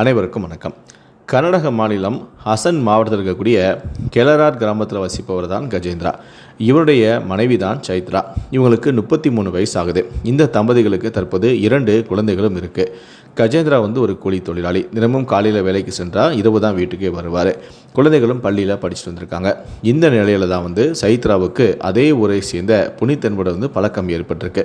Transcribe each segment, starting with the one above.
அனைவருக்கும் வணக்கம். கர்நாடக மாநிலம் ஹசன் மாவட்டத்தில் இருக்கக்கூடிய கெலரார் கிராமத்தில் வசிப்பவர் தான் கஜேந்திரா. இவருடைய மனைவி தான் சைத்ரா. இவங்களுக்கு முப்பத்தி மூணு வயசு ஆகுது. இந்த தம்பதிகளுக்கு தற்போது இரண்டு குழந்தைகளும் இருக்குது கஜேந்திரா வந்து ஒரு கூலி தொழிலாளி. தினமும் காலையில் வேலைக்கு சென்றால் இரவு தான் வீட்டுக்கே வருவார். குழந்தைகளும் பள்ளியில் படிச்சுட்டு வந்திருக்காங்க. இந்த நிலையில தான் வந்து சைத்ராவுக்கு அதே ஊரை சேர்ந்த புனித்தன்போட வந்து பழக்கம் ஏற்பட்டிருக்கு.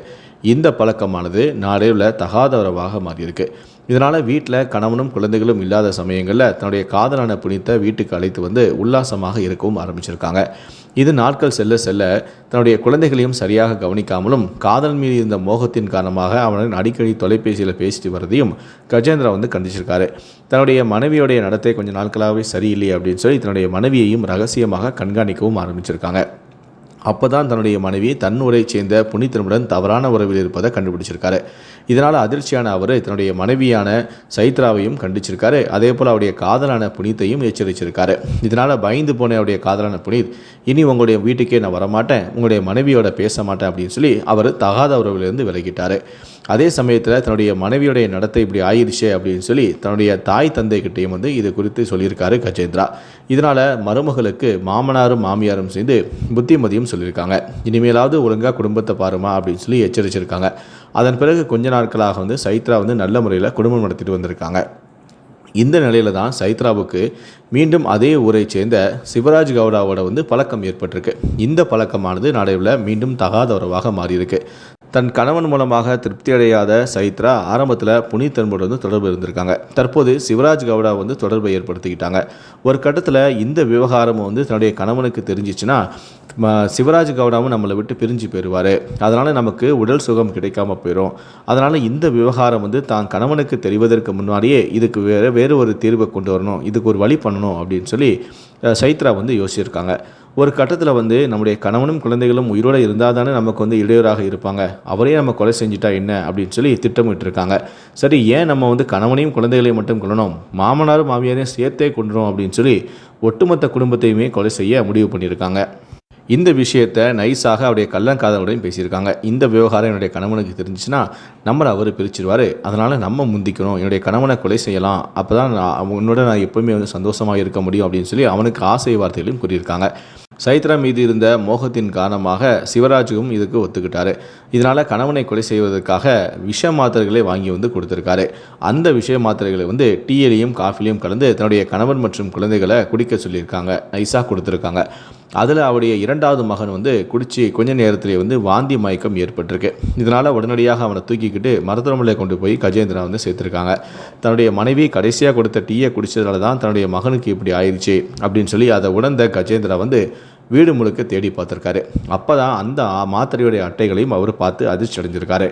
இந்த பழக்கமானது நாடேவில் தகாதவரவாக மாறியிருக்கு. இதனால் வீட்டில் கணவனும் குழந்தைகளும் இல்லாத சமயங்களில் தன்னுடைய காதலான புனித்தை வீட்டுக்கு அழைத்து வந்து உல்லாசமாக இருக்கவும் ஆரம்பிச்சிருக்காங்க. இது நாட்கள் செல்ல செல்ல தன்னுடைய குழந்தைகளையும் சரியாக கவனிக்காமலும் காதல் மீது இருந்த மோகத்தின் காரணமாக அவனுடன் அடிக்கடி தொலைபேசியில் பேசிட்டு வரதையும் கஜேந்திரா வந்து கண்டிச்சிருக்காரு. தன்னுடைய மனைவியோடைய நடத்தை கொஞ்சம் நாட்களாகவே சரியில்லை அப்படின்னு சொல்லி தன்னுடைய மனைவியையும் ரகசியமாக கண்காணிக்கவும் ஆரம்பிச்சிருக்காங்க. அப்போ தான் தன்னுடைய மனைவி தன் உரை சேர்ந்த புனித்தனுடன் தவறான உறவில் இருப்பதை கண்டுபிடிச்சிருக்காரு. இதனால் அதிர்ச்சியான அவர் தன்னுடைய மனைவியான சைத்ராவையும் கண்டிச்சிருக்காரு. அதே போல் அவருடைய காதலான புனித்தையும் எச்சரிச்சிருக்காரு. இதனால் பயந்து போன அவருடைய காதலான புனித் இனி உங்களுடைய வீட்டுக்கே நான் வரமாட்டேன். உங்களுடைய மனைவியோட பேச மாட்டேன் அப்படின்னு சொல்லி அவர் தகாத உறவிலிருந்து விலகிட்டார். அதே சமயத்தில் தன்னுடைய மனைவியுடைய நடத்தை இப்படி ஆயிடுச்சு அப்படின்னு சொல்லி தன்னுடைய தாய் தந்தை கிட்டேயும் வந்து இது குறித்து சொல்லியிருக்காரு கஜேந்திரா. இதனால் மருமகளுக்கு மாமனாரும் மாமியாரும் சேர்ந்து புத்திமதியும் சொல்லியிருக்காங்க. இனிமேலாவது ஒழுங்காக குடும்பத்தை பாருமா அப்படின்னு சொல்லி எச்சரிச்சிருக்காங்க. அதன் பிறகு கொஞ்ச நாட்களாக வந்து சைத்ரா வந்து நல்ல முறையில் குடும்பம் நடத்திட்டு வந்திருக்காங்க. இந்த நிலையில தான் சைத்ராவுக்கு மீண்டும் அதே ஊரை சேர்ந்த சிவராஜ் கவுடாவோட வந்து பழக்கம் ஏற்பட்டிருக்கு. இந்த பழக்கமானது நடைவில் மீண்டும் தகாத உறவாக மாறியிருக்கு. தன் கணவன் மூலமாக திருப்தி அடையாத சைத்ரா ஆரம்பத்தில் புனித் என்போடு வந்து தொடர்பு இருந்திருக்காங்க. தற்போது சிவராஜ் கவுடா வந்து தொடர்பை ஏற்படுத்திக்கிட்டாங்க. ஒரு கட்டத்தில் இந்த விவகாரம் வந்து தன்னுடைய கணவனுக்கு தெரிஞ்சிச்சுன்னா சிவராஜ் கவுடாவும் நம்மளை விட்டு பிரிஞ்சு போயிடுவார் அதனால் நமக்கு உடல் சுகம் கிடைக்காம போயிடும் அதனால் இந்த விவகாரம் வந்து தான் கணவனுக்கு தெரிவதற்கு முன்னாடியே இதுக்கு வேறு வேறு ஒரு தீர்வை கொண்டு வரணும். இதுக்கு ஒரு வழி பண்ணணும் அப்படின்னு சொல்லி சைத்ரா வந்து யோசிச்சிருக்காங்க. ஒரு கட்டத்தில் வந்து நம்முடைய கணவனும் குழந்தைகளும் உயிரோடு இருந்தால் தானே நமக்கு வந்து இடையூறாக இருப்பாங்க. அவரே நம்ம கொலை செஞ்சுட்டா என்ன அப்படின்னு சொல்லி திட்டமிட்டிருக்காங்க. சரி ஏன் நம்ம வந்து கணவனையும் குழந்தைகளையும் மட்டும் கொள்ளணும் மாமனாரும் மாமியாரையும் சேர்த்தே கொண்டுறோம் அப்படின்னு சொல்லி ஒட்டுமொத்த குடும்பத்தையுமே கொலை செய்ய முடிவு பண்ணியிருக்காங்க. இந்த விஷயத்தை நைஸாக அவருடைய கள்ளங்காதலுடன் பேசியிருக்காங்க. இந்த விவகாரம் என்னுடைய கணவனுக்கு தெரிஞ்சுச்சுன்னா நம்மளை அவர் பிரிச்சிருவார். அதனால் நம்ம முந்திக்கணும். என்னுடைய கணவனை கொலை செய்யலாம். அப்போ தான் நான் உன்னோட நான் எப்பவுமே வந்து சந்தோஷமாக இருக்க முடியும் அப்படின்னு சொல்லி அவனுக்கு ஆசை வார்த்தைகளையும் கூறியிருக்காங்க. சைத்ரா மீது இருந்த மோகத்தின் காரணமாக சிவராஜுவும் இதுக்கு ஒத்துக்கிட்டாரு. இதனால் கணவனை கொலை செய்வதற்காக விஷ மாத்திரைகளை வாங்கி வந்து கொடுத்துருக்காரு. அந்த விஷ மாத்திரைகளை வந்து டீயிலையும் காஃபிலையும் கலந்து தன்னுடைய கணவன் மற்றும் குழந்தைகளை குடிக்க சொல்லியிருக்காங்க. நைஸாக கொடுத்துருக்காங்க. அதில் அவருடைய இரண்டாவது மகன் வந்து குடித்து கொஞ்ச நேரத்திலே வந்து வாந்தி மயக்கம் ஏற்பட்டிருக்கு. இதனால் உடனடியாக அவனை தூக்கிக்கிட்டு மருத்துவமனையை கொண்டு போய் கஜேந்திரா வந்து சேர்த்துருக்காங்க. தன்னுடைய மனைவி கடைசியாக கொடுத்த டீயை குடித்ததால தான் தன்னுடைய மகனுக்கு இப்படி ஆயிடுச்சு அப்படின்னு சொல்லி அதை உணர்ந்த கஜேந்திரா வந்து வீடு முழுக்க தேடி பார்த்துருக்காரு. அப்போ தான் அந்த மாத்திரையுடைய அட்டைகளையும் அவர் பார்த்து அதிர்ச்சி அடைஞ்சிருக்காரு.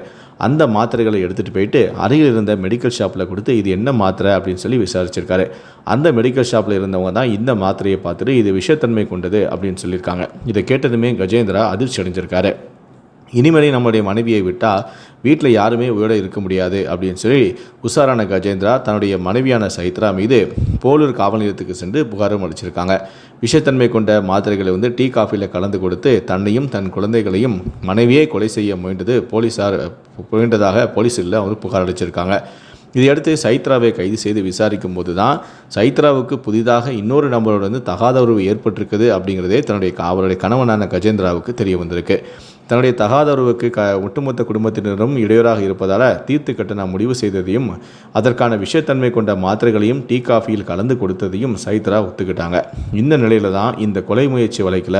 அந்த மாத்திரைகளை எடுத்துகிட்டு போயிட்டு அருகில் இருந்த மெடிக்கல் ஷாப்பில் கொடுத்து இது என்ன மாத்திரை? அப்படின்னு சொல்லி விசாரிச்சிருக்காரு. அந்த மெடிக்கல் ஷாப்பில் இருந்தவங்க தான் இந்த மாத்திரையை பார்த்துட்டு இது விஷத்தன்மை கொண்டது அப்படின்னு சொல்லியிருக்காங்க. இதை கேட்டதுமே கஜேந்திரா அதிர்ச்சி அடைஞ்சிருக்காரு. இனிமேலே நம்முடைய மனைவியை விட்டால் வீட்டில் யாருமே உயிரோட இருக்க முடியாது அப்படின்னு சொல்லி உஷாரான கஜேந்திரா தன்னுடைய மனைவியான சைத்ரா மீது போலூர் காவல் நிலையத்துக்கு சென்று புகாரும் அளிச்சிருக்காங்க. விஷத்தன்மை கொண்ட மாத்திரைகளை வந்து டீ காஃபியில் கலந்து கொடுத்து தன்னையும் தன் குழந்தைகளையும் மனைவியே கொலை செய்ய முயன்றது போலீஸார் முயன்றதாக போலீஸில் வந்து புகார் அளிச்சிருக்காங்க. இதையடுத்து சைத்ராவை கைது செய்து விசாரிக்கும் போது தான் சைத்ராவுக்கு புதிதாக இன்னொரு நபரோடு வந்து தகாத உறவு ஏற்பட்டிருக்குது அப்படிங்கிறதே தன்னுடைய க- அவருடைய கணவனான கஜேந்திராவுக்கு தெரிய வந்திருக்கு. தன்னுடைய தகாத உறவுக்கு க ஒட்டுமொத்த குடும்பத்தினரும் இடையூறாக இருப்பதால் தீர்த்து கட்ட நான் முடிவு செய்ததையும் அதற்கான விஷயத்தன்மை கொண்ட மாத்திரைகளையும் டீ காஃபியில் கலந்து கொடுத்ததையும் சைத்ரா ஒத்துக்கிட்டாங்க. இந்த நிலையில தான் இந்த கொலை முயற்சி வழக்கில்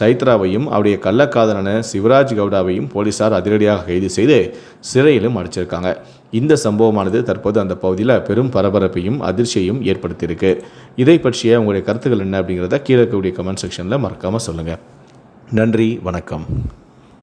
சைத்ராவையும் அவருடைய கள்ளக்காதலான சிவராஜ் கவுடாவையும் போலீசார் அதிரடியாக கைது செய்து சிறையிலும் அடைச்சிருக்காங்க. இந்த சம்பவமானது தற்போது அந்த பகுதியில் பெரும் பரபரப்பையும் அதிர்ச்சியையும் ஏற்படுத்தியிருக்கு. இதை பற்றிய உங்களுடைய கருத்துக்கள் என்ன அப்படிங்கிறத கீழே இருக்கக்கூடிய கமெண்ட் செக்ஷனில் மறக்காமல் சொல்லுங்கள் நன்றி வணக்கம்.